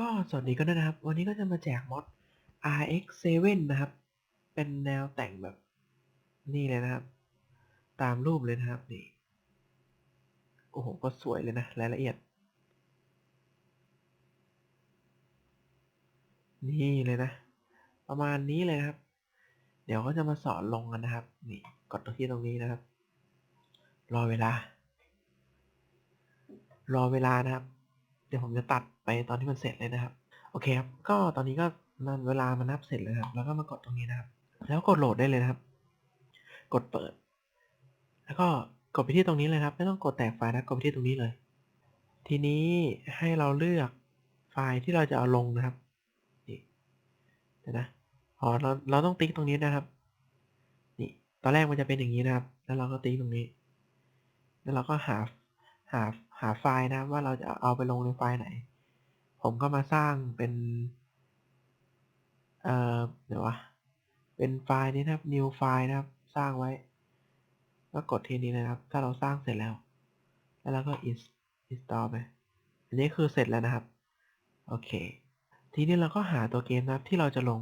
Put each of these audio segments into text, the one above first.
ก็สวัสดีก็ด้นะครับ วันนี้ก็จะมาแจกมอด RX7 นะครับ เป็นแนวแต่งแบบนี่เลยนะครับ ตามรูปเลยนะครับนี่โอ้โห ก็สวยเลยนะ รายละเอียด นี่เลยนะ ประมาณนี้เลยนะครับ เดี๋ยวก็จะมาสอนลงกันนะครับ นี่กดตรงที่ตรงนี้นะครับ รอเวลา รอเวลานะครับ ดี๋ยวผมจะตัดไปตอนที่มันเสร็จเลยนะครับ โอเคครับ ก็ตอนนี้ก็นันเวลามันนับเสร็จแล้วครับ แล้วก็มากดตรงนี้นะครับ แล้วกดโหลดได้เลยนะครับ กดเปิด แล้วก็กดไปที่ตรงนี้เลยครับ ไม่ต้องกดแตกไฟล์นะ กดไปที่ตรงนี้เลย ทีนี้ให้เราเลือกไฟล์ที่เราจะเอาลงนะครับ นี่เดี๋ยวนะ อ๋อ เรา เราต้องติ๊กตรงนี้นะครับ นี่ ตอนแรกมันจะเป็นอย่างนี้นะครับ แล้วเราก็ติ๊กตรงนี้ แล้วเราก็หา หาหาไฟล์นะครับว่าเราจะเอาไปลงในไฟล์ไหน ผมก็มาสร้างเป็น เอ่อเดี๋ยววะเป็นไฟล์นี้นะครับ new ไฟล์นะครับ สร้างไว้ ก็กดทีนี้นะครับ ถ้าเราสร้างเสร็จแล้ว แล้วเราก็ ins- install ไป อันนี้คือเสร็จแล้วนะครับ โอเค ทีนี้เราก็หาตัวเกมนะครับที่เราจะลง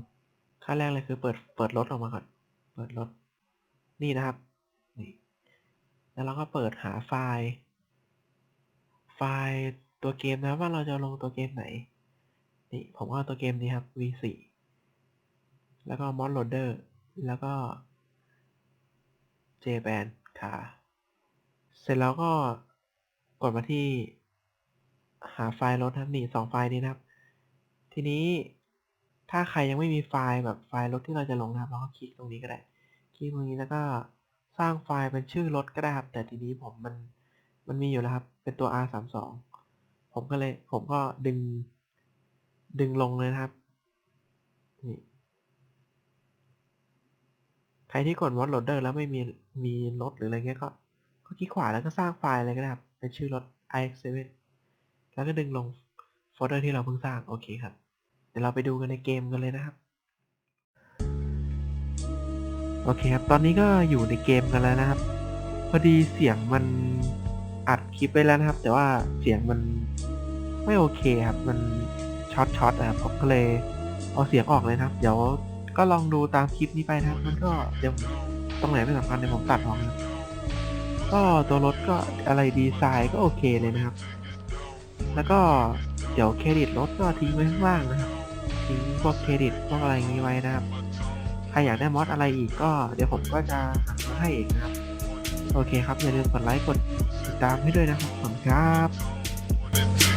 ขั้นแรกเลยคือเปิด เปิดรถออกมาก่อน เปิดรถ นี่นะครับ นี่ แล้วเราก็เปิดหาไฟล์ ไฟล์ตัวเกมนะว่าเราจะลงตัวเกมไหน นี่ผมก็เอาตัวเกมนี้ครับ V4 แล้วก็ mod loader แล้วก็ jban ค่ะ เสร็จแล้วก็กดมาที่หาไฟล์รถนะครับนี่สองไฟล์นี้นะครับ ทีนี้ถ้าใครยังไม่มีไฟล์แบบไฟล์รถที่เราจะลงนะครับเราก็คลิกตรงนี้ก็ได้ คลิกตรงนี้แล้วก็สร้างไฟล์เป็นชื่อรถก็ได้ครับ แต่ทีนี้ผมมัน มันมีอยู่แล้วครับ เป็นตัว R32 ผมก็เลย ผมก็ดึง ดึงลงเลยนะครับ นี่ ใครที่กด mod loader แล้วไม่มี มีรถหรืออะไรเงี้ยก็ ก็คลิกขวาแล้วก็สร้างไฟล์อะไรก็ได้ครับ เป็นชื่อรถ iX7 แล้วก็ดึงลงโฟลเดอร์ที่เราเพิ่งสร้าง โอเคครับ เดี๋ยวเราไปดูกันในเกมกันเลยนะครับ โอเคครับ ตอนนี้ก็อยู่ในเกมกันแล้วนะครับ พอดีเสียงมัน อัดคลิปไปแล้วนะครับ แต่ว่าเสียงมันไม่โอเคครับ มันช็อตช็อตนะครับผมก็เลยเอาเสียงออกเลยนะครับ เดี๋ยวก็ลองดูตามคลิปนี้ไปนะครับ มันก็เดี๋ยวตรงไหนไม่สำคัญเดี๋ยวผมตัดออกนะก็ตัวรถก็อะไรดีไซน์ก็โอเคเลยนะครับ แล้วก็เดี๋ยวเครดิตรถก็ทิ้งไว้ข้างล่างนะครับ ทิ้งพวกเครดิตพวกอะไรนี้ไว้นะครับ ใครอยากได้มอดอะไรอีกก็เดี๋ยวผมก็จะหามาให้เองนะครับ โอเคครับ อย่าลืมกดไลค์กด ตามให้ด้วยนะครับขอบคุณครับ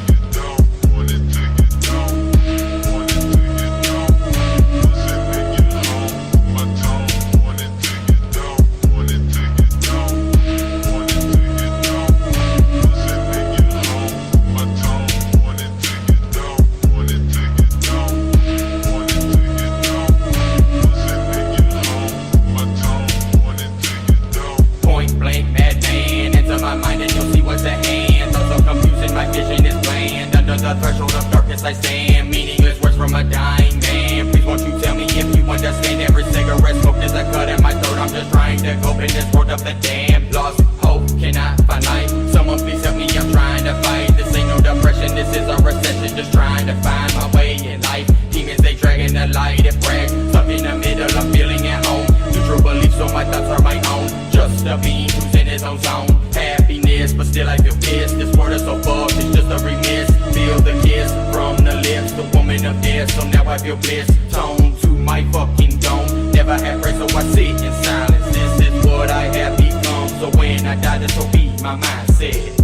of I. Meaningless words from a dying man. Please won't you tell me if you understand? Every cigarette smoked is a cut in my throat. I'm just trying to cope in this world of the damn. Lost hope, cannot find light. Someone please help me, I'm trying to fight. This ain't no depression, this is a recession. Just trying to find my way in life. Demons, they dragging the light and brag. Stuck in the middle, I'm feeling at home. Neutral beliefs, so my thoughts are my own. Just a being who's in his own zone. So now I feel bliss. Tone to my fucking dome. Never had praise, so I sit in silence. This is what I have become. So when I die, this will be my mindset.